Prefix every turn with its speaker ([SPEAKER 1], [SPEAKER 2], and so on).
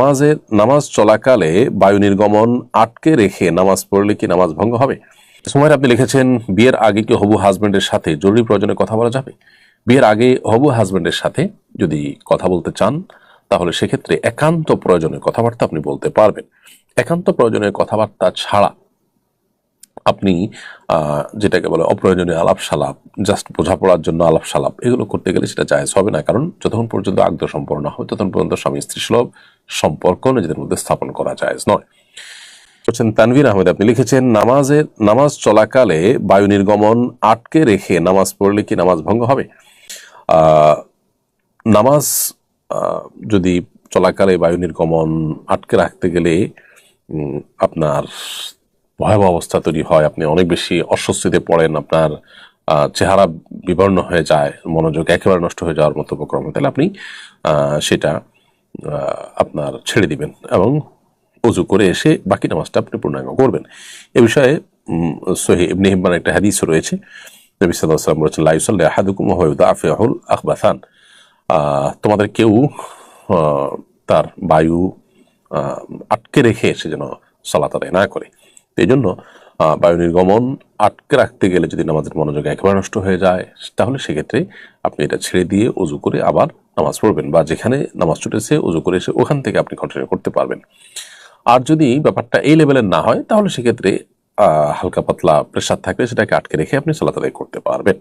[SPEAKER 1] নামাজের নামাজ চলাকালে বায়ু নির্গমন আটকে রেখে নামাজ পড়লে কি নামাজ ভঙ্গ হবে? সময় আপনি লিখেছেন, বিয়ের আগে কি হবু হাজবেন্ডের সাথে জরুরি প্রয়োজনে কথা বলা যাবে? বিয়ের আগে হবু হাজবেন্ডের সাথে যদি কথা বলতে চান, তাহলে সেক্ষেত্রে একান্ত প্রয়োজনে কথাবার্তা আপনি বলতে পারবেন। একান্ত প্রয়োজনের কথাবার্তা ছাড়া আপনি যেটাকে বলে অপ্রয়োজনীয় আলাপ সালাপ জাস্ট বোঝাপড়ার জন্য আলাপ সালাপ এগুলো করতে গেলে সেটা জায়েজ হবে না। কারণ যতক্ষণ পর্যন্ত আগ্রহ সম্পন্ন হবে, ততক্ষণ পর্যন্ত স্বামী স্ত্রী সুলভ সম্পর্ক নিজেদের মধ্যে স্থাপন করা জায়েজ নয়। বলছেন, তানভীর আহমেদ, আপনি লিখেছেন নামাজের নামাজ চলাকালে বায়ু নির্গমন আটকে রেখে নামাজ পড়লে কি নামাজ ভঙ্গ হবে? নামাজ যদি চলাকালে বায়ু নির্গমন আটকে রাখতে গেলে আপনার ভয়াবহ অবস্থা তৈরি হয়। আপনি অনেক বেশি অস্বস্তিতে পড়েন আপনার চেহারা বিবর্ণ হয়ে যায় মনোযোগ একেবারে নষ্ট হয়ে যাওয়ার মতো উপক্রম। তাহলে আপনি সেটা আপনার ছেড়ে দিবেন এবং উজু করে এসে বাকি নামাজটা আপনি পূর্ণাঙ্গ করবেন। এ বিষয়ে সহি ইবনে হিব্বান একটা হাদিস রয়েছে। নবী ওয়াসাল্লাম বলেছেন লা ইউসাল্লি আহাদুকুম ওয়া হুয়া ইউদাফিউল আখবাথান আহ, তোমাদের কেউ তার বায়ু আটকে রেখে এসে যেন সালাত আদায় না করে। এই জন্য বায়ু নির্গমন আটকে রাখতে গেলে যদি নামাজের মনোযোগ একেবারে নষ্ট হয়ে যায়, তাহলে সেক্ষেত্রে আপনি এটা ছেড়ে দিয়ে উজু করে আবার নামাজ পড়বেন বা যেখানে নামাজ ছুটেছে উজু করে এসে ওখান থেকে আপনি কন্টিনিউ করতে পারবেন। আর যদি ব্যাপারটা এই লেভেলের না হয়, তাহলে সেক্ষেত্রে হালকা পাতলা প্রেশার থাকলে সেটাকে আটকে রেখে আপনি সালাত করতে পারবেন।